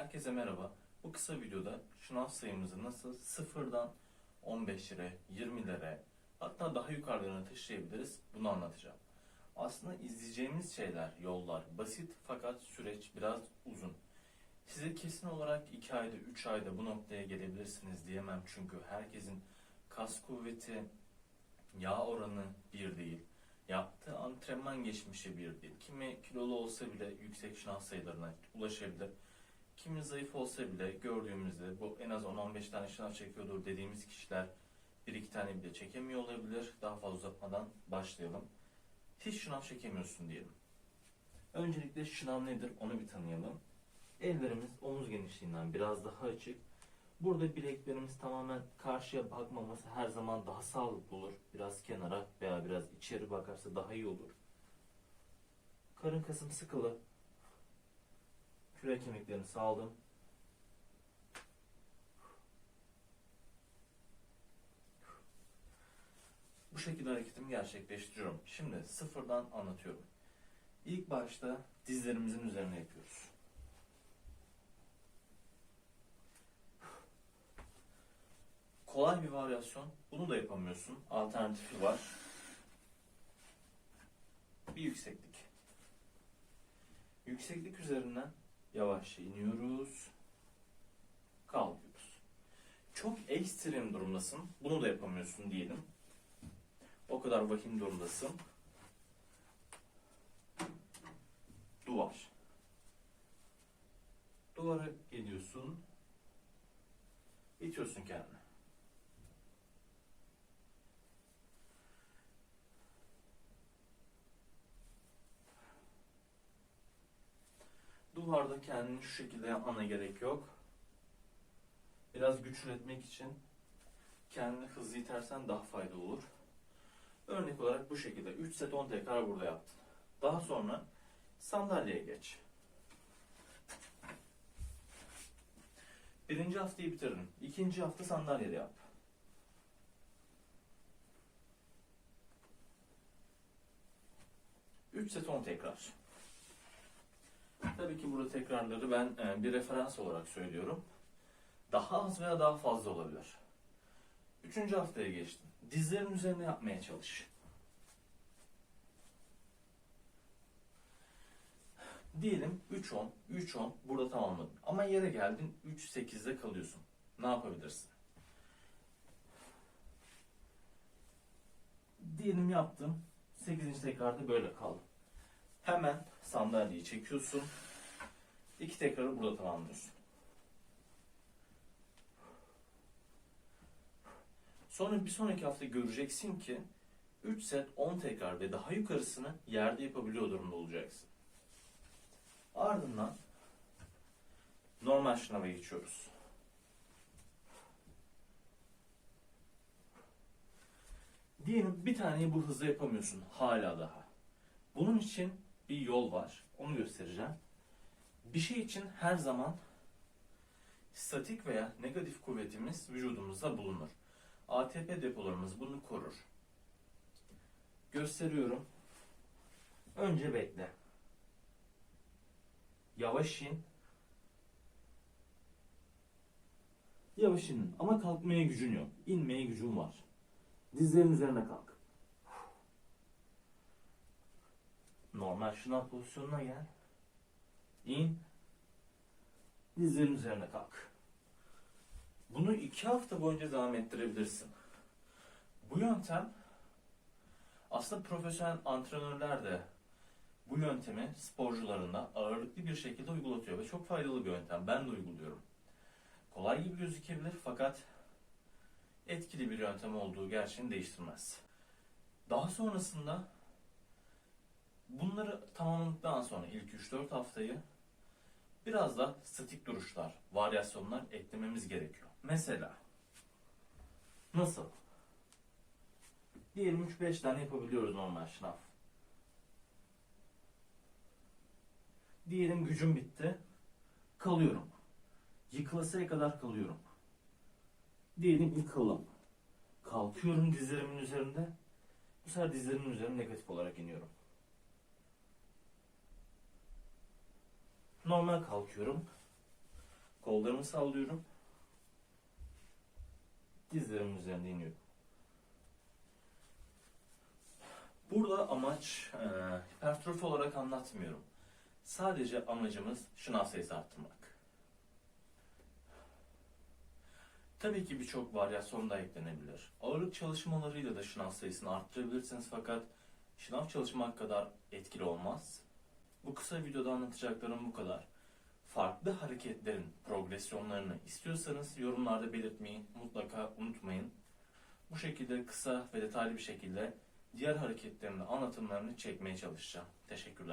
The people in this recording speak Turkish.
Herkese merhaba. Bu kısa videoda şınav sayımızı nasıl sıfırdan 15'lere, 20'lere hatta daha yukarılarına taşıyabiliriz bunu anlatacağım. Aslında izleyeceğimiz şeyler, yollar basit fakat süreç biraz uzun. Size kesin olarak 2 ayda, 3 ayda bu noktaya gelebilirsiniz diyemem çünkü herkesin kas kuvveti, yağ oranı bir değil. Yaptığı antrenman geçmişi bir değil. Kimi kilolu olsa bile yüksek şınav sayılarına ulaşabilir. Kimi zayıf olsa bile gördüğümüzde bu en az 10-15 tane şınav çekiyordur dediğimiz kişiler bir iki tane bile çekemiyor olabilir. Daha fazla uzatmadan başlayalım. Hiç şınav çekemiyorsun diyelim. Öncelikle şınav nedir onu bir tanıyalım. Ellerimiz omuz genişliğinden biraz daha açık. Burada bileklerimiz tamamen karşıya bakmaması her zaman daha sağlıklı olur. Biraz kenara veya biraz içeri bakarsa daha iyi olur. Karın kasım sıkılı. Kürek kemiklerini sağladım. Bu şekilde hareketimi gerçekleştiriyorum. Şimdi sıfırdan anlatıyorum. İlk başta dizlerimizin üzerine yapıyoruz. Kolay bir varyasyon. Bunu da yapamıyorsun. Alternatifi var. Bir yükseklik. Yükseklik üzerinden yavaşça iniyoruz. Kalkıyoruz. Çok ekstrem durumdasın. Bunu da yapamıyorsun diyelim. O kadar vahim durumdasın. Duvar. Duvara geliyorsun. İtiyorsun kendini. Duvarda kendini şu şekilde yapmana gerek yok. Biraz güç üretmek için kendini hızlı itersen daha faydalı olur. Örnek olarak bu şekilde 3 set 10 tekrar burada yaptın. Daha sonra sandalyeye geç. Birinci haftayı bitirdin. İkinci hafta sandalyede yap. Üç set 10 tekrar. Tabii ki burada tekrarları ben e, bir referans olarak söylüyorum. Daha az veya daha fazla olabilir. Üçüncü haftaya geçtin. Dizlerin üzerine yapmaya çalış. Diyelim 3-10, 3-10 burada tamamladın. Ama yere geldin 3-8'de kalıyorsun. Ne yapabilirsin? Diyelim yaptım. 8. tekrarda böyle kaldım. Hemen sandalyeyi çekiyorsun. İki tekrarı burada tamamlıyorsun. Sonra bir sonraki hafta göreceksin ki 3 set 10 tekrar ve daha yukarısını yerde yapabiliyor durumda olacaksın. Ardından normal şınava geçiyoruz. Diyelim bir taneyi bu hızla yapamıyorsun hala daha. Bunun için bir yol var. Onu göstereceğim. Bir şey için her zaman statik veya negatif kuvvetimiz vücudumuzda bulunur. ATP depolarımız bunu korur. Gösteriyorum. Önce bekle. Yavaş in. Yavaş in. Ama kalkmaya gücün yok. İnmeye gücün var. Dizlerin üzerine kalk. Normal şınav pozisyonuna gel. İn. Dizlerin üzerine kalk. Bunu iki hafta boyunca devam ettirebilirsin. Bu yöntem aslında profesyonel antrenörler de bu yöntemi sporcularında ağırlıklı bir şekilde uygulatıyor ve çok faydalı bir yöntem. Ben de uyguluyorum. Kolay gibi gözükebilir fakat etkili bir yöntem olduğu gerçeğini değiştirmez. Daha sonrasında bunları tamamladıktan sonra ilk 3-4 haftayı biraz da statik duruşlar, varyasyonlar eklememiz gerekiyor. Mesela nasıl? Diyelim 3-5 tane yapabiliyoruz normal şınav. Diyelim gücüm bitti. Kalıyorum. Yıkılasıya kadar kalıyorum. Diyelim yıkıldım. Kalkıyorum dizlerimin üzerinde. Bu sefer dizlerimin üzerine negatif olarak iniyorum. Normal kalkıyorum. Kollarımı sallıyorum. Dizlerimin üzerinde iniyorum. Burada amaç e, hipertrofi olarak anlatmıyorum. Sadece amacımız şınav sayısı arttırmak. Tabii ki birçok varyasyon da eklenebilir. Ağırlık çalışmalarıyla da şınav sayısını arttırabilirsiniz fakat şınav çalışmak kadar etkili olmaz. Bu kısa videoda anlatacaklarım bu kadar. Farklı hareketlerin progresyonlarını istiyorsanız yorumlarda belirtmeyi mutlaka unutmayın. Bu şekilde kısa ve detaylı bir şekilde diğer hareketlerin anlatımlarını çekmeye çalışacağım. Teşekkürler.